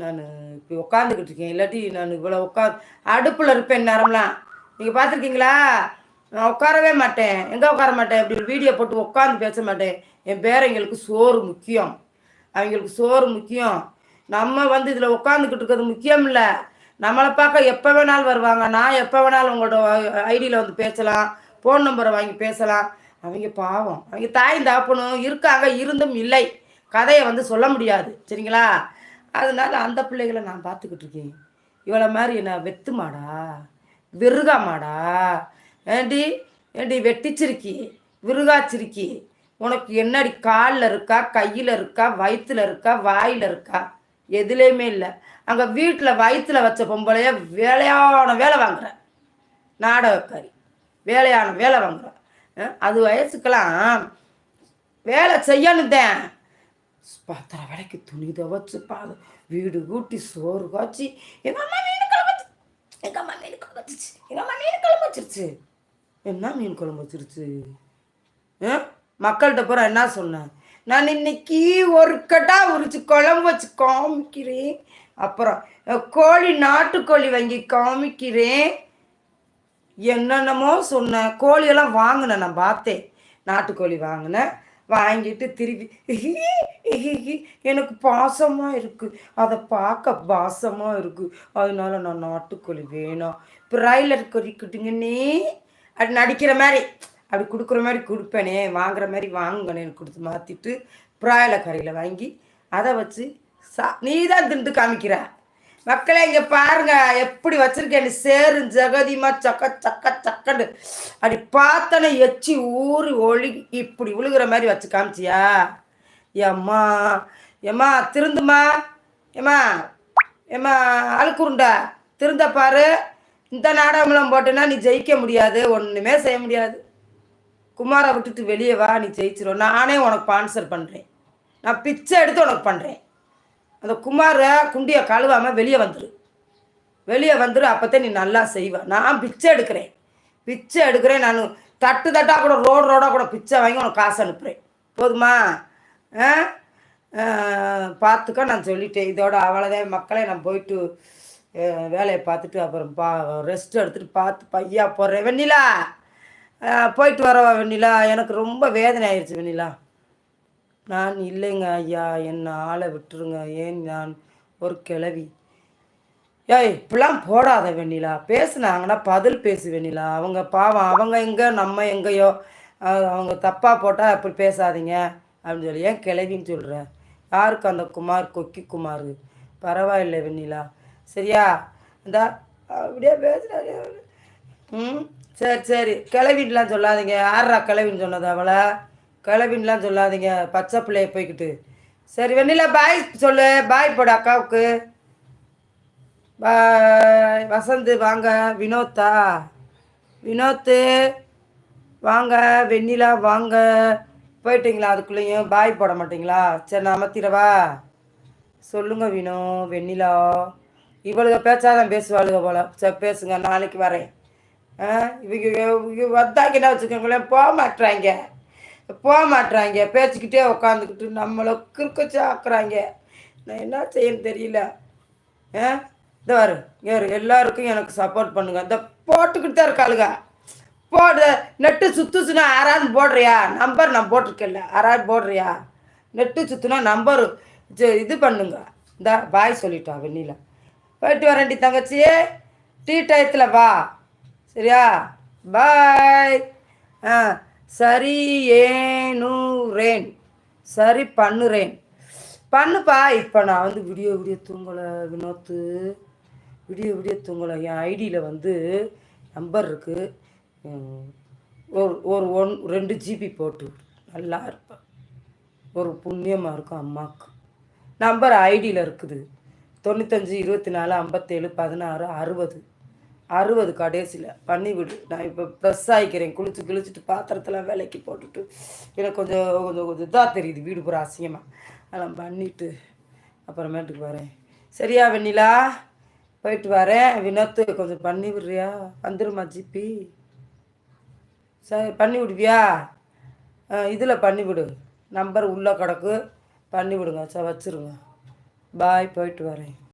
நான் இப்படி உட்காந்துக்கிட்டு இருக்கேன் இல்லாட்டி நான் இவ்வளோ உட்காந்து அடுப்பில் இருப்பேன் நேரம்லாம் நீங்கள் பார்த்துருக்கீங்களா நான் உட்காரவே மாட்டேன். எங்கே உட்கார மாட்டேன்? இப்படி ஒரு வீடியோ போட்டு உட்காந்து பேச மாட்டேன். என் பேரங்களுக்கு சோறு முக்கியம். அவங்களுக்கு சோறு முக்கியம். நம்ம வந்து இதில் உட்காந்துக்கிட்டு இருக்கிறது முக்கியம் இல்லை நம்மளை பார்க்க எப்போ வேணாலும் வருவாங்க. நான் எப்போ வேணாலும் உங்களோட ஐடியில் வந்து பேசலாம். ஃபோன் நம்பரை வாங்கி பேசலாம். அவங்க பாவம். அவங்க தாயும் தாப்பனும் இருக்காங்க இருந்தும் இல்லை. கதையை வந்து சொல்ல முடியாது. சரிங்களா? அதனால அந்த பிள்ளைகளை நான் பார்த்துக்கிட்டு இருக்கேன். இவளை மாதிரி என்ன வெத்து மாடா விருகா மாடா ஏண்டி ஏண்டி வெட்டிச்சிருக்கி விருகாச்சிருக்கி. உனக்கு என்னடி காலில் இருக்கா கையில் இருக்கா வயிற்றுல இருக்கா வாயில் இருக்கா? எதுலேயுமே இல்லை. அங்கே வீட்டில் வயிற்றுல வச்ச பொம்பளைய வேலையான வேலை வாங்குற. நாடகக்காரி. வேலையான வேலை வாங்குறேன் அது வயசுக்கெல்லாம் வேலை செய்யணுதேன். பத்தரை வேலைக்கு துணி துவச்சு பாது வீடு கூட்டி சோறு காய்ச்சி எங்கள் அம்மா மீன் குழம்பு எங்கள் அம்மா மீன் குழம்பு வச்சிருச்சு எங்கள் அம்மா மீன் குழம்பு வச்சிருச்சு. என்ன மீன் குழம்பு வச்சிருச்சு? ஆ? மக்கள்கிட்ட பூரா என்ன சொன்னேன் நான் இன்னைக்கு ஒரு கட்டா உரிச்சு குழம்பு வச்சு காமிக்கிறேன். அப்புறம் கோழி நாட்டுக்கோழி வாங்கி காமிக்கிறேன். என்னென்னமோ சொன்னேன் கோழியெல்லாம் வாங்கினேன் நான் பார்த்தேன். நாட்டுக்கோழி வாங்கினேன் வாங்கிட்டு திருப்பி எனக்கு பாசமாக இருக்குது அதை பார்க்க பாசமாக இருக்குது அதனால நான் நாட்டுக்கோழி வேணும் பிராய்லர் கொறிக்கிட்டுங்கன்னே அப்படி நடிக்கிற மாதிரி அப்படி கொடுக்குற மாதிரி கொடுப்பேனே வாங்குற மாதிரி வாங்குங்கன்னு கொடுத்து மாற்றிட்டு பிராய்லர் கறியில் வாங்கி அதை வச்சு சா நீ தான் திண்டு காமிக்கிற. மக்களே இங்கே பாருங்க எப்படி வச்சிருக்கேன் சேரு ஜெகதிமா சக்க சக்க சக்கண்டு அப்படி பார்த்தனே எச்சி ஊறி ஒளி இப்படி விழுகிற மாதிரி வச்சு காமிச்சியா? ஏம்மா ஏம்மா திருந்துமா ஏம்மா ஏம்மா அழுக்குருண்டா. திருந்த பாரு. இந்த நாடகம்லாம் போட்டேன்னா நீ ஜெயிக்க முடியாது ஒன்றுமே செய்ய முடியாது. குமாரை விட்டுட்டு வெளியே வா நீ ஜெயிச்சிரும் நானே உனக்கு ஸ்பான்சர் பண்ணுறேன் நான் பிச்சை எடுத்து உனக்கு பண்ணுறேன் அந்த குமாரை குண்டியை கழுவாமல் வெளியே வந்துடு வெளியே வந்துடு அப்போத்தான் நீ நல்லா செய்வ. நான் பிச்சை எடுக்கிறேன். பிச்சை எடுக்கிறேன் நான். தட்டு தட்டாக கூட ரோடு ரோடாக கூட பிச்சை வாங்கி உனக்கு காசு அனுப்புகிறேன் போதுமா? பார்த்துக்க நான் சொல்லிட்டேன். இதோட அவ்வளோதான் மக்களே நான் போயிட்டு வேலையை பார்த்துட்டு அப்புறம் பா ரெஸ்ட் எடுத்துகிட்டு பார்த்து பையா போடுறேன் வெண்ணிலா போயிட்டு வரவா வெண்ணிலா. எனக்கு ரொம்ப வேதனை ஆயிடுச்சு வெண்ணிலா. நான் இல்லைங்க ஐயா. என்னை ஆளை விட்டுருங்க. ஏன் நான் ஒரு கிளவி ஏய் இப்படிலாம் போடாத வெண்ணிலா. பேசுனாங்கன்னா பதில் பேசு வெண்ணிலா. அவங்க பாவம். அவங்க எங்கே நம்ம எங்கேயோ? அவங்க தப்பாக போட்டால் அப்படி பேசாதீங்க. அப்படின்னு சொல்லி ஏன் கிளவின்னு சொல்கிறேன் யாருக்கு அந்த குமார் கொக்கி குமார்? பரவாயில்ல வெண்ணிலா. சரியா? இந்த அப்படியே பேசுகிறாரு ம் சரி சரி. கிளவின்லாம் சொல்லாதீங்க. யாரா கிளவின்னு சொன்னது அவளை? கிளவின்லாம் சொல்லாதீங்க. பச்சை பிள்ளைய போய்க்கிட்டு. சரி வெண்ணிலா பாய் சொல்லு. பாய் போடு அக்காவுக்கு. பாய் வசந்த் வாங்க. வினோத்தா. வினோத்து வாங்க. வெண்ணிலா வாங்க. போயிட்டீங்களா அதுக்குள்ளேயும்? பாய் போட மாட்டீங்களா? சரி நான் அமர்த்திடவா? சொல்லுங்க வினோ வெண்ணிலா. இவளுக பேச்சாதான் பேசுவாளுக போல. சரி பேசுங்க. நாளைக்கு வரேன். ஆ இவங்க வந்தாங்கன்னா வச்சுக்கோங்களேன் போக மாட்டுறாங்க போக மாட்டுறாங்க பேச்சுக்கிட்டே உக்காந்துக்கிட்டு நம்மளை கிறுக்கச்சு சாக்குறாங்க. நான் என்ன செய்யணும் தெரியல. ஆ? இந்த வரு இங்கே எல்லாருக்கும் எனக்கு சப்போர்ட் பண்ணுங்க. இந்த போட்டுக்கிட்டு தான் இருக்காளுங்க. போடு நெட்டு சுத்துச்சுன்னா யாராவது போடுறியா? நம்பர் நான் போட்டிருக்கேன்ல யாராவது போடுறியா? நெட்டு சுற்றுனா நம்பர் இது பண்ணுங்க. இந்த பாய் சொல்லிட்டா வெண்ணில. போயிட்டு வரேன்டி தங்கச்சி. டீ டயத்தில் வா. சரியா? பாய் ஆ. சரி ஏனுறேன் சரி பண்ணுறேன் பண்ணுப்பா இப்போ நான் வந்து விடிய விடிய தூங்கலை வினோத்து. விடிய விடிய தூங்கலை. என் ஐடியில் வந்து நம்பர் இருக்குது ஒரு ஒரு ஒன் ரெண்டு ஜிபி போட்டு நல்லா இருப்பேன் ஒரு புண்ணியமாக இருக்கும் அம்மாவுக்கு நம்பர் ஐடியில் இருக்குது. தொண்ணூத்தஞ்சு இருபத்தி நாலு ஐம்பத்தேழு பதினாறு அறுபது. அறுபது கடைசியில் பண்ணிவிடு நான் இப்போ ப்ரெஸ் ஆகிக்கிறேன் குளிச்சு கிழிச்சிட்டு பாத்திரத்தெல்லாம் விலைக்கு போட்டுட்டு எனக்கு கொஞ்சம் கொஞ்சம் கொஞ்சம் இதாக தெரியுது. வீடு பூரா அசிங்கமாக அதெல்லாம் பண்ணிவிட்டு அப்புறமேட்டுக்கு வரேன். சரியா வெண்ணிலா? போயிட்டு வரேன். வினத்து கொஞ்சம் பண்ணி விடுறியா? வந்துருமா ஜிபி? சரி பண்ணி விடுவியா? இதில் பண்ணிவிடு நம்பர் உள்ளே கிடக்கு. பண்ணி விடுங்க. சார் வச்சுருங்க. பாய் போயிட்டு வரேன்.